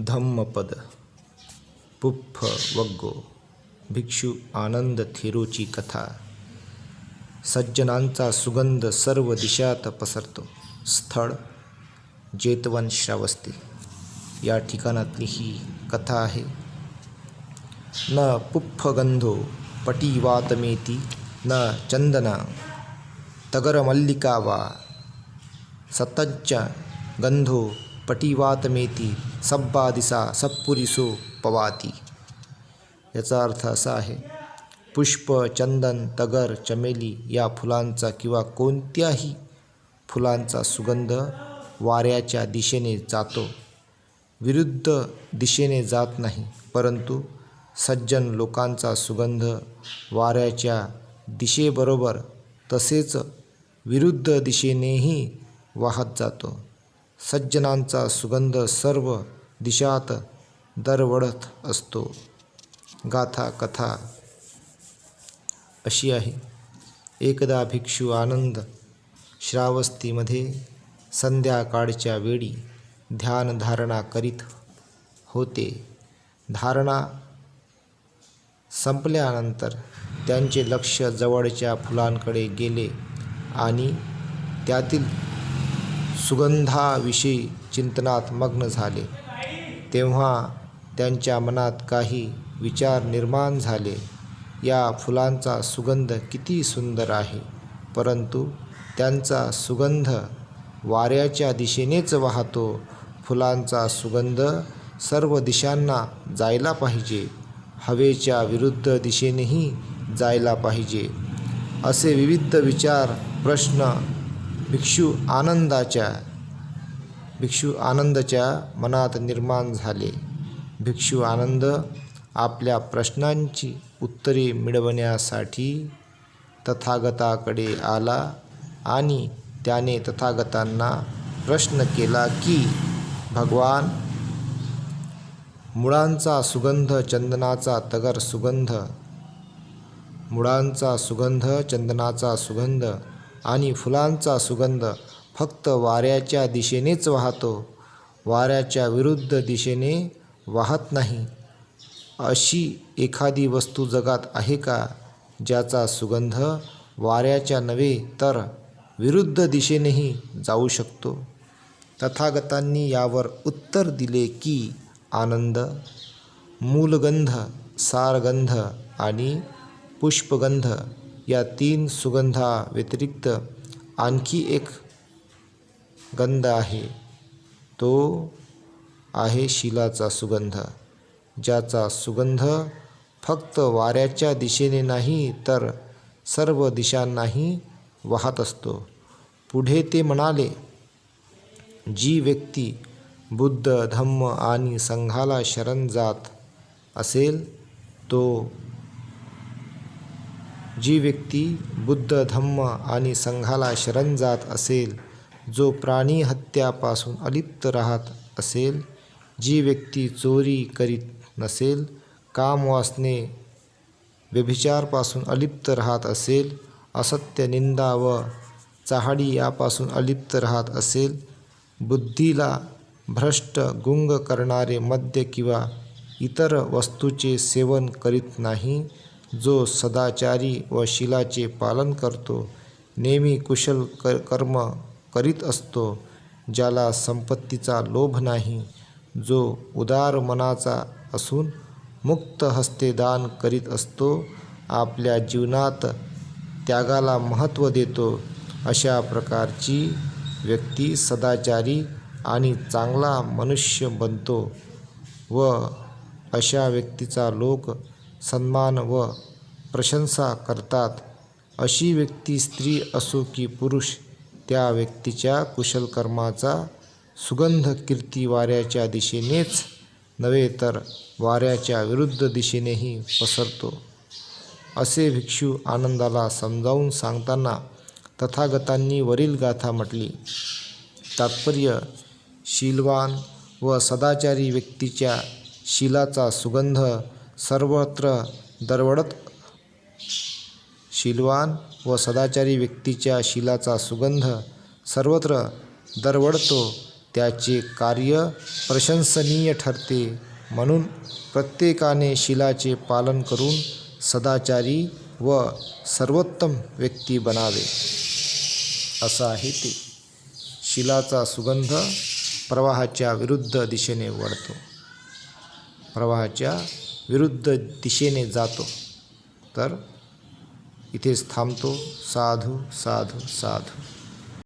धम्मपद पुफ्फ वग्गो भिक्षू आनंद थिरोची कथा सज्जनांचा सुगंध सर्व दिशात पसरतो स्थळ जेतवन श्रावस्ती या ठिकाणातली ही कथा आहे. न पुफ्फगंधो पटीवातमेती न चंदना तगरमल्लिका वा सतज्ज गंधो पटिवातमेती सब्बा दिसा सप्पुरिसो पवाती. याचा अर्थ असा आहे पुष्प चंदन तगर चमेली या फुलांचा किंवा कोणत्याही फुलांचा सुगंध वाऱ्याच्या दिशेने जातो. विरुद्ध दिशेने जात नाही परंतु सज्जन लोकांचा सुगंध वाऱ्याच्या दिशेबरोबर तसेच विरुद्ध दिशेनेही वाहत जातो. सज्जनांचा सुगंध सर्व दिशात दरवळत असतो. गाथा कथा अशी आहे. एकदा भिक्षू आनंद श्रावस्तीमध्ये संध्याकाळच्या वेळी ध्यानधारणा करीत होते. धारणा संपल्यानंतर त्यांचे लक्ष जवळच्या फुलांकडे गेले आणि त्यातील सुगंधाविषयी चिंतनात मग्न झाले. तेव्हा त्यांच्या मनात काही विचार निर्माण झाले. या फुलांचा सुगंध किती सुंदर आहे. परंतु त्यांचा सुगंध वाऱ्याच्या दिशेनेच वाहतो. फुलांचा सुगंध सर्व दिशांना जायला पाहिजे. हवेच्या विरुद्ध दिशेनेही जायला पाहिजे. असे विविध विचार प्रश्न भिक्षू आनंदाच्या भिक्षू आनंदच्या मनात निर्माण झाले. भिक्षू आनंद आपल्या प्रश्नांची उत्तरे मिळवण्यासाठी तथागताकडे आला आणि त्याने तथागतांना प्रश्न केला की भगवान मुळांचा सुगंध चंदनाचा तगर सुगंध मुळांचा सुगंध चंदनाचा सुगंध आणि फुलांचा सुगंध फक्त वाऱ्याच्या दिशेनेच वाहतो. वाऱ्याच्या विरुद्ध दिशेने वाहत नाही. अशी एखादी वस्तू जगात आहे का? ज्याचा सुगंध वाऱ्याच्या नव्हे तर विरुद्ध दिशेनेही जाऊ शकतो. तथागतांनी यावर उत्तर दिले की आनंद मूलगंध सारगंध आणि पुष्पगंध या तीन सुगंधाव्यतिरिक्त आणखी एक गंध आहे. तो आहे शिलाचा सुगंध. ज्याचा सुगंध फक्त वाऱ्याच्या दिशेने नाही तर सर्व दिशांनाही वाहत असतो. पुढे ते म्हणाले जी व्यक्ती बुद्ध धम्म आणि संघाला शरण जात असेल तो जी व्यक्ती बुद्ध धम्म आणि संघाला शरण जात असेल जो प्राणी हत्यापासून अलिप्त राहत असेल जी व्यक्ती चोरी करीत नसेल कामवासने व्यभिचारपासून अलिप्त राहत असेल असत्य निंदा व चहाडी यापासून अलिप्त राहत असेल बुद्धीला भ्रष्ट गुंग करणारे मद्य किंवा इतर वस्तूचे सेवन करीत नाही जो सदाचारी व शिलाचे पालन करतो नेहमी कुशल कर कर्म करीत असतो ज्याला संपत्तीचा लोभ नाही जो उदार मनाचा असून मुक्त हस्ते दान करीत असतो आपल्या जीवनात त्यागाला महत्त्व देतो अशा प्रकारची व्यक्ती सदाचारी आणि चांगला मनुष्य बनतो व अशा व्यक्तीचा लोक सन्मान व प्रशंसा करतात. अशी व्यक्ती स्त्री असो की पुरुष त्या व्यक्तीच्या कुशल कर्माचा सुगंध कीर्ती वाऱ्याच्या दिशेनेच नव्हे तर वाऱ्याच्या विरुद्ध दिशेनेही पसरतो. असे भिक्षू आनंदाला समजावून सांगताना तथागतांनी वरील गाथा म्हटली तात्पर्य शीलवान व सदाचारी व्यक्तीच्या शिलाचा सुगंध सर्वत्र दरवळत शीलवान व सदाचारी व्यक्तीच्या शिलाचा सुगंध सर्वत्र दरवळतो त्याचे कार्य प्रशंसनीय ठरते. म्हणून प्रत्येकाने शिलाचे पालन करून सदाचारी व सर्वोत्तम व्यक्ती बनावे. असं आहे ते. शिलाचा सुगंध प्रवाहाच्या विरुद्ध दिशेने वळतो. प्रवाहाच्या विरुद्ध दिशेने जातो. तर इथेच थांबतो. साधू साधू साधू.